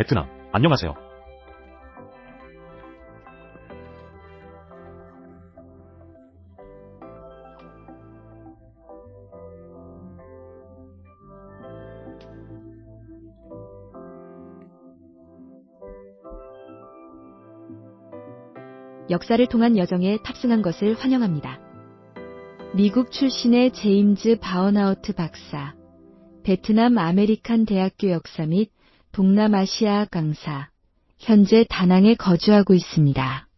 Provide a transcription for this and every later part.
베트남, 안녕하세요. 역사를 통한 여정에 탑승한 것을 환영합니다. 미국 출신의 제임즈 바어나우트 박사, 베트남 아메리칸 대학교 역사 및 동남아시아 강사, 현재 다낭에 거주하고 있습니다.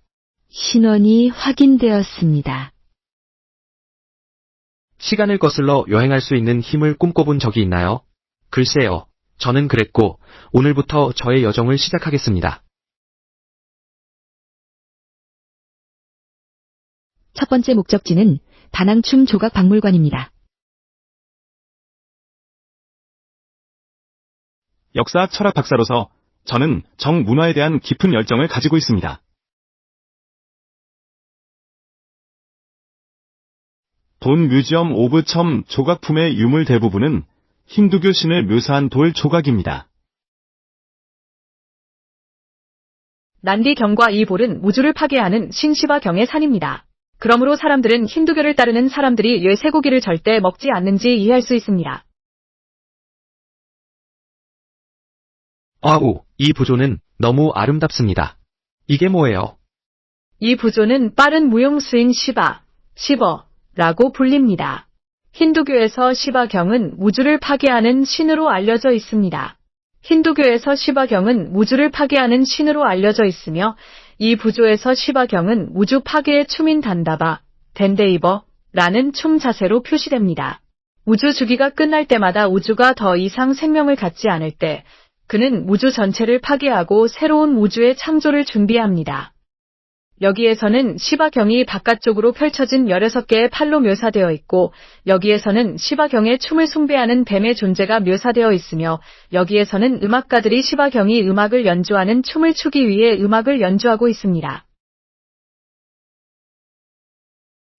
신원이 확인되었습니다. 시간을 거슬러 여행할 수 있는 힘을 꿈꿔본 적이 있나요? 글쎄요. 저는 그랬고, 오늘부터 저의 여정을 시작하겠습니다. 첫 번째 목적지는 다낭춤 조각 박물관입니다. 역사 철학 박사로서 저는 정문화에 대한 깊은 열정을 가지고 있습니다. 본 뮤지엄 오브 첨 조각품의 유물 대부분은 힌두교 신을 묘사한 돌 조각입니다. 난디경과 이 볼은 우주를 파괴하는 신시바경의 산입니다. 그러므로 사람들은 힌두교를 따르는 사람들이 왜 쇠고기를 절대 먹지 않는지 이해할 수 있습니다. 아우, 이 부조는 너무 아름답습니다. 이게 뭐예요? 이 부조는 빠른 무용수인 시바, 시버라고 불립니다. 힌두교에서 시바경은 우주를 파괴하는 신으로 알려져 있습니다. 힌두교에서 시바경은 우주를 파괴하는 신으로 알려져 있으며 이 부조에서 시바경은 우주 파괴의 춤인 단다바, 덴데이버라는 춤 자세로 표시됩니다. 우주 주기가 끝날 때마다 우주가 더 이상 생명을 갖지 않을 때 그는 우주 전체를 파괴하고 새로운 우주의 창조를 준비합니다. 여기에서는 시바경이 바깥쪽으로 펼쳐진 16개의 팔로 묘사되어 있고, 여기에서는 시바경의 춤을 숭배하는 뱀의 존재가 묘사되어 있으며, 여기에서는 음악가들이 시바경이 음악을 연주하는 춤을 추기 위해 음악을 연주하고 있습니다.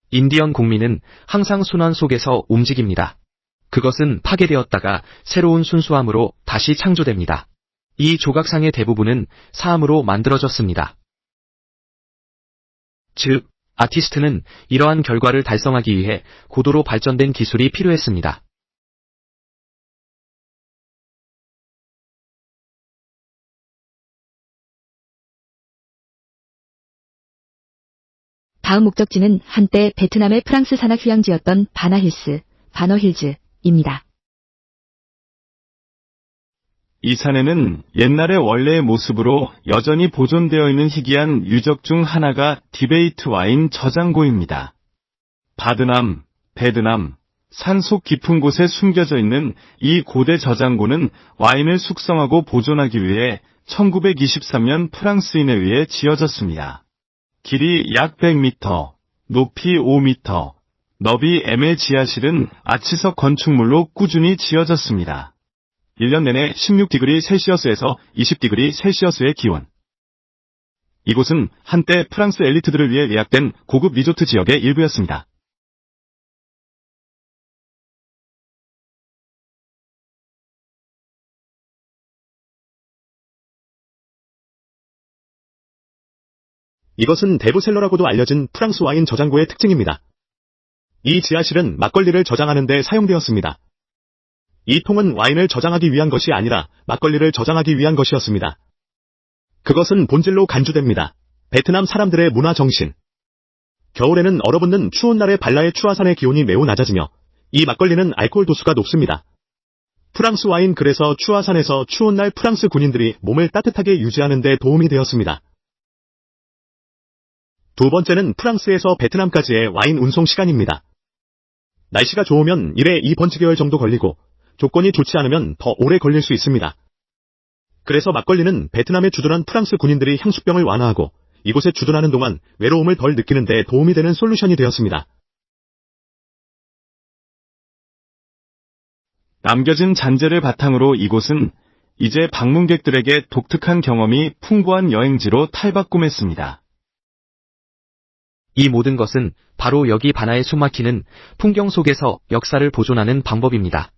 인디언 국민은 항상 순환 속에서 움직입니다. 그것은 파괴되었다가 새로운 순수함으로 다시 창조됩니다. 이 조각상의 대부분은 사암으로 만들어졌습니다. 즉, 아티스트는 이러한 결과를 달성하기 위해 고도로 발전된 기술이 필요했습니다. 다음 목적지는 한때 베트남의 프랑스 산악 휴양지였던 바나힐스, 바너힐즈 입니다. 이 산에는 옛날의 원래의 모습으로 여전히 보존되어 있는 희귀한 유적 중 하나가 디베이트 와인 저장고입니다. 바드남, 베드남, 산속 깊은 곳에 숨겨져 있는 이 고대 저장고는 와인을 숙성하고 보존하기 위해 1923년 프랑스인에 의해 지어졌습니다. 길이 약 100m, 높이 5m, 너비 M의 지하실은 아치석 건축물로 꾸준히 지어졌습니다. 1년 내내 16디그리 셀시어스에서 20디그리 셀시어스의 기온. 이곳은 한때 프랑스 엘리트들을 위해 예약된 고급 리조트 지역의 일부였습니다. 이것은 대부셀러라고도 알려진 프랑스 와인 저장고의 특징입니다. 이 지하실은 막걸리를 저장하는 데 사용되었습니다. 이 통은 와인을 저장하기 위한 것이 아니라 막걸리를 저장하기 위한 것이었습니다. 그것은 본질로 간주됩니다. 베트남 사람들의 문화 정신. 겨울에는 얼어붙는 추운 날의 발라의 추화산의 기온이 매우 낮아지며 이 막걸리는 알코올 도수가 높습니다. 프랑스 와인 그래서 추화산에서 추운 날 프랑스 군인들이 몸을 따뜻하게 유지하는 데 도움이 되었습니다. 두 번째는 프랑스에서 베트남까지의 와인 운송 시간입니다. 날씨가 좋으면 1에 2번지개월 정도 걸리고 조건이 좋지 않으면 더 오래 걸릴 수 있습니다. 그래서 막걸리는 베트남에 주둔한 프랑스 군인들이 향수병을 완화하고 이곳에 주둔하는 동안 외로움을 덜 느끼는 데 도움이 되는 솔루션이 되었습니다. 남겨진 잔재를 바탕으로 이곳은 이제 방문객들에게 독특한 경험이 풍부한 여행지로 탈바꿈했습니다. 이 모든 것은 바로 여기 바나의 숨막히는 풍경 속에서 역사를 보존하는 방법입니다.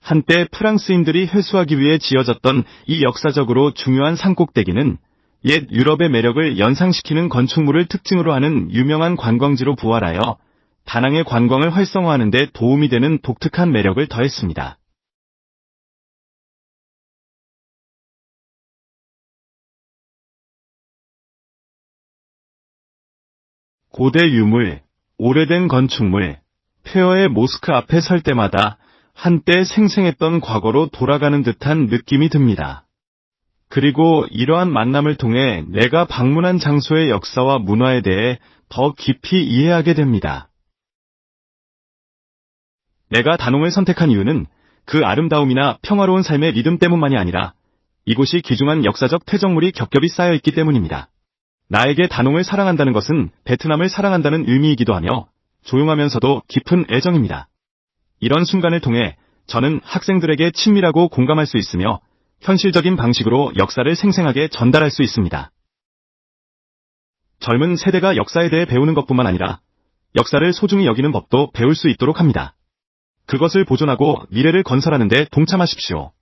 한때 프랑스인들이 회수하기 위해 지어졌던 이 역사적으로 중요한 산꼭대기는 옛 유럽의 매력을 연상시키는 건축물을 특징으로 하는 유명한 관광지로 부활하여 다낭의 관광을 활성화하는 데 도움이 되는 독특한 매력을 더했습니다. 고대 유물, 오래된 건축물, 폐허의 모스크 앞에 설 때마다 한때 생생했던 과거로 돌아가는 듯한 느낌이 듭니다. 그리고 이러한 만남을 통해 내가 방문한 장소의 역사와 문화에 대해 더 깊이 이해하게 됩니다. 내가 단홍을 선택한 이유는 그 아름다움이나 평화로운 삶의 리듬 때문만이 아니라 이곳이 귀중한 역사적 퇴적물이 겹겹이 쌓여 있기 때문입니다. 나에게 단홍을 사랑한다는 것은 베트남을 사랑한다는 의미이기도 하며 조용하면서도 깊은 애정입니다. 이런 순간을 통해 저는 학생들에게 친밀하고 공감할 수 있으며 현실적인 방식으로 역사를 생생하게 전달할 수 있습니다. 젊은 세대가 역사에 대해 배우는 것뿐만 아니라 역사를 소중히 여기는 법도 배울 수 있도록 합니다. 그것을 보존하고 미래를 건설하는 데 동참하십시오.